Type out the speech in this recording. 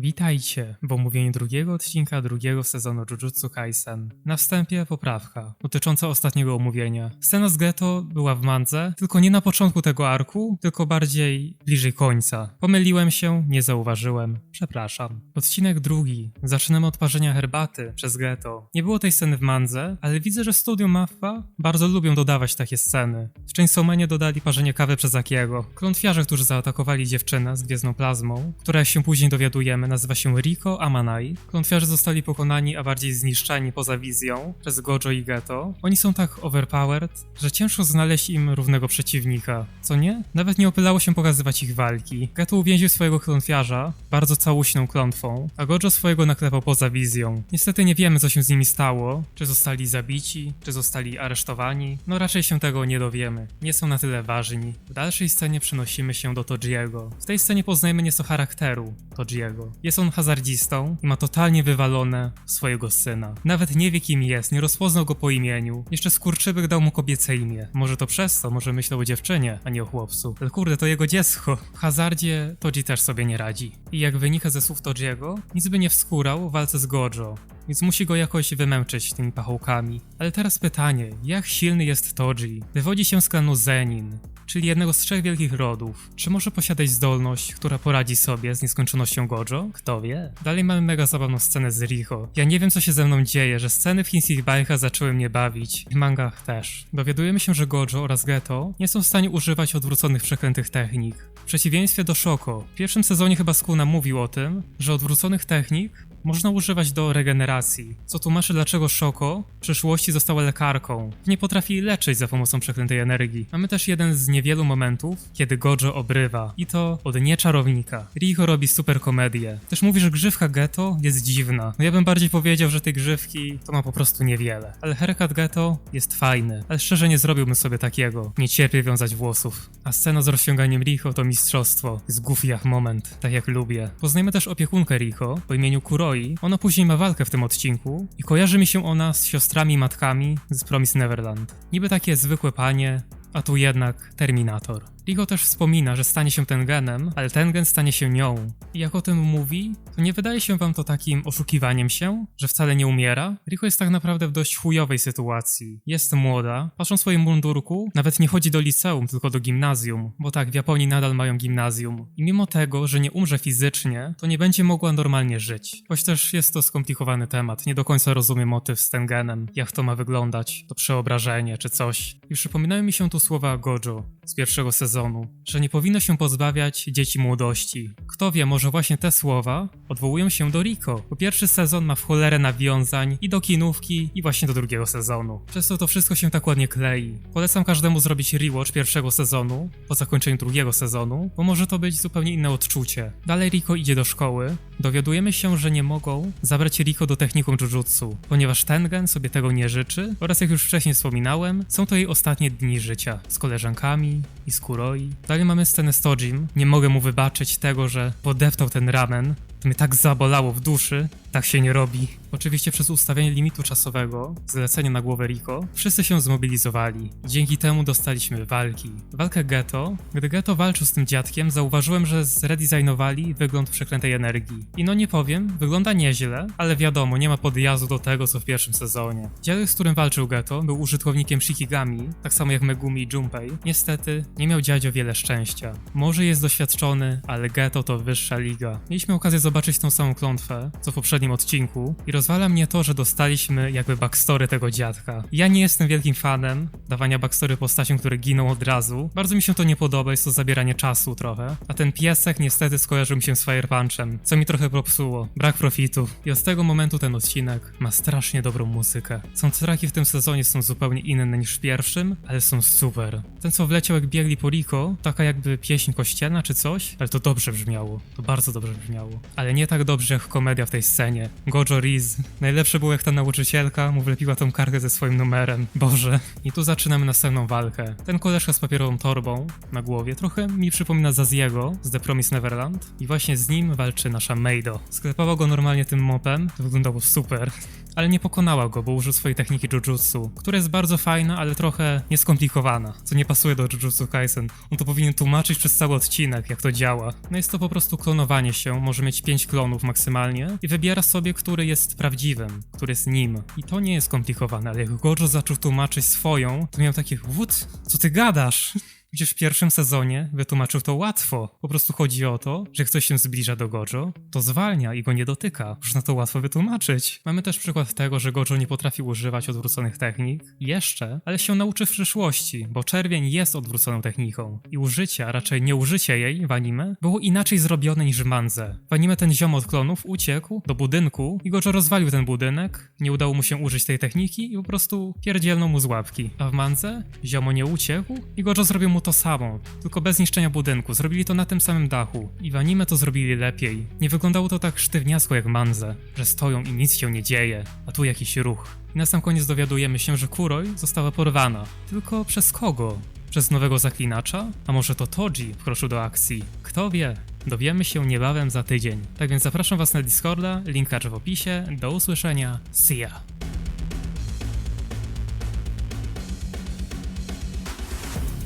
Witajcie w omówieniu drugiego odcinka drugiego sezonu Jujutsu Kaisen. Na wstępie poprawka dotycząca ostatniego omówienia. Scena z ghetto była w mandze, tylko nie na początku tego arku, tylko bardziej bliżej końca. Pomyliłem się, nie zauważyłem. Przepraszam. Odcinek drugi. Zaczynamy od parzenia herbaty przez ghetto. Nie było tej sceny w mandze, ale widzę, że studio Mappa bardzo lubią dodawać takie sceny. W Chainsaw Manie dodali parzenie kawy przez Akiego. Klątwiarze, którzy zaatakowali dziewczynę z gwiezdną plazmą, która się później dowiadujemy nazywa się Riko Amanai. Klątwiarze zostali pokonani, a bardziej zniszczeni poza wizją przez Gojo i Geto. Oni są tak overpowered, że ciężko znaleźć im równego przeciwnika. Co nie? Nawet nie opylało się pokazywać ich walki. Geto uwięził swojego klątwiarza bardzo całuśną klątwą, a Gojo swojego naklepał poza wizją. Niestety nie wiemy, co się z nimi stało. Czy zostali zabici, czy zostali aresztowani. No raczej się tego nie dowiemy. Nie są na tyle ważni. W dalszej scenie przenosimy się do Tojiego. W tej scenie poznajemy nieco charakteru Jest on hazardzistą i ma totalnie wywalone swojego syna. Nawet nie wie kim jest, nie rozpoznał go po imieniu. Jeszcze skurczybyk dał mu kobiece imię. Może to przez to, może myślał o dziewczynie, a nie o chłopcu. Ale kurde, to jego dziecko. W hazardzie Toji też sobie nie radzi. I jak wynika ze słów Tojiego, nic by nie wskórał w walce z Gojo więc musi go jakoś wymęczyć tymi pachołkami. Ale teraz pytanie, jak silny jest Toji? Wywodzi się z klanu Zenin, czyli jednego z trzech wielkich rodów. Czy może posiadać zdolność, która poradzi sobie z nieskończonością Gojo? Kto wie? Dalej mamy mega zabawną scenę z Riho. Ja nie wiem co się ze mną dzieje, że sceny w chińskich bajkach zaczęły mnie bawić. W mangach też. Dowiadujemy się, że Gojo oraz Geto nie są w stanie używać odwróconych przeklętych technik. W przeciwieństwie do Shoko, w pierwszym sezonie chyba Skuna mówił o tym, że odwróconych technik można używać do regeneracji, co tłumaczy dlaczego Shoko w przeszłości została lekarką. Nie potrafi leczyć za pomocą przeklętej energii. Mamy też jeden z niewielu momentów, kiedy Gojo obrywa i to od nieczarownika. Riho robi super komedię. Też mówi, że grzywka Geto jest dziwna. No ja bym bardziej powiedział, że tej grzywki to ma po prostu niewiele. Ale haircut Geto jest fajny, ale szczerze nie zrobiłbym sobie takiego. Nie cierpię wiązać włosów. A scena z rozciąganiem Riho to mistrzostwo. Jest goofy moment, tak jak lubię. Poznajmy też opiekunkę Riho po imieniu Kuro ona później ma walkę w tym odcinku i kojarzy mi się ona z siostrami matkami z Promise Neverland. Niby takie zwykłe panie, a tu jednak Terminator. Rigo też wspomina, że stanie się ten genem, ale ten gen stanie się nią. I jak o tym mówi, to nie wydaje się wam to takim oszukiwaniem się, że wcale nie umiera? Rico jest tak naprawdę w dość chujowej sytuacji. Jest młoda, patrząc w swoim mundurku, nawet nie chodzi do liceum, tylko do gimnazjum, bo tak, w Japonii nadal mają gimnazjum. I mimo tego, że nie umrze fizycznie, to nie będzie mogła normalnie żyć. Choć też jest to skomplikowany temat, nie do końca rozumiem motyw z tym genem, jak to ma wyglądać, to przeobrażenie czy coś. I przypominają mi się tu słowa Gojo z pierwszego sezonu sezonu, że nie powinno się pozbawiać dzieci młodości. Kto wie, może właśnie te słowa odwołują się do Rico, bo pierwszy sezon ma w cholerę nawiązań i do kinówki, i właśnie do drugiego sezonu. Przez to to wszystko się tak ładnie klei. Polecam każdemu zrobić rewatch pierwszego sezonu, po zakończeniu drugiego sezonu, bo może to być zupełnie inne odczucie. Dalej Rico idzie do szkoły, dowiadujemy się, że nie mogą zabrać Rico do technikum jujutsu, ponieważ Tengen sobie tego nie życzy oraz jak już wcześniej wspominałem, są to jej ostatnie dni życia z koleżankami i z Kuroi. Dalej mamy scenę z Tojim. Nie mogę mu wybaczyć tego, że podeptał ten ramen. To mnie tak zabolało w duszy. Tak się nie robi. Oczywiście przez ustawienie limitu czasowego, zlecenie na głowę Rico, wszyscy się zmobilizowali. Dzięki temu dostaliśmy walki. Walkę Geto. Gdy Geto walczył z tym dziadkiem, zauważyłem, że zredesignowali wygląd przeklętej energii. I no nie powiem, wygląda nieźle, ale wiadomo, nie ma podjazdu do tego, co w pierwszym sezonie. Dziadek, z którym walczył Geto, był użytkownikiem Shikigami, tak samo jak Megumi i Junpei. Niestety, nie miał dziadzio wiele szczęścia. Może jest doświadczony, ale Geto to wyższa liga. Mieliśmy okazję zobaczyć tą samą klątwę, co w poprzednim odcinku i rozwala mnie to, że dostaliśmy jakby backstory tego dziadka. Ja nie jestem wielkim fanem dawania backstory postaciom, które giną od razu. Bardzo mi się to nie podoba, jest to zabieranie czasu trochę. A ten piesek niestety skojarzył mi się z Fire Punchem, co mi trochę popsuło. Brak profitu. I od tego momentu ten odcinek ma strasznie dobrą muzykę. Soundtracki w tym sezonie są zupełnie inne niż w pierwszym, ale są super. Ten co wleciał jak biegli po Rico, taka jakby pieśń kościelna czy coś, ale to dobrze brzmiało. To bardzo dobrze brzmiało. Ale nie tak dobrze jak komedia w tej scenie Gojo Riz. Najlepsze było jak ta nauczycielka mu wlepiła tą kartę ze swoim numerem. Boże. I tu zaczynamy następną walkę. Ten koleżka z papierową torbą na głowie trochę mi przypomina Zaziego z The Promised Neverland. I właśnie z nim walczy nasza Meido. Sklepała go normalnie tym mopem, to wyglądało super. Ale nie pokonała go, bo użył swojej techniki Jujutsu, która jest bardzo fajna, ale trochę nieskomplikowana, co nie pasuje do Jujutsu Kaisen. On to powinien tłumaczyć przez cały odcinek, jak to działa. No jest to po prostu klonowanie się, może mieć 5 klonów maksymalnie i wybiera sobie, który jest prawdziwym, który jest nim. I to nie jest skomplikowane, ale jak Gojo zaczął tłumaczyć swoją, to miał takie, wód, co ty gadasz? Przecież w pierwszym sezonie wytłumaczył to łatwo. Po prostu chodzi o to, że ktoś się zbliża do Gojo, to zwalnia i go nie dotyka. Można to łatwo wytłumaczyć. Mamy też przykład tego, że Gojo nie potrafi używać odwróconych technik. Jeszcze, ale się nauczy w przyszłości, bo czerwień jest odwróconą techniką. I użycie, a raczej nieużycie jej w anime, było inaczej zrobione niż w mandze. W anime ten ziom od klonów uciekł do budynku i Gojo rozwalił ten budynek, nie udało mu się użyć tej techniki i po prostu pierdzielnął mu z łapki. A w mandze ziomo nie uciekł i Gojo zrobił mu to samo, tylko bez niszczenia budynku. Zrobili to na tym samym dachu. I w anime to zrobili lepiej. Nie wyglądało to tak sztywniasko jak Manze, że stoją i nic się nie dzieje, a tu jakiś ruch. I na sam koniec dowiadujemy się, że Kuroi została porwana. Tylko przez kogo? Przez nowego zaklinacza? A może to Toji wkroczył do akcji? Kto wie? Dowiemy się niebawem za tydzień. Tak więc zapraszam was na Discorda, link w opisie. Do usłyszenia. See ya!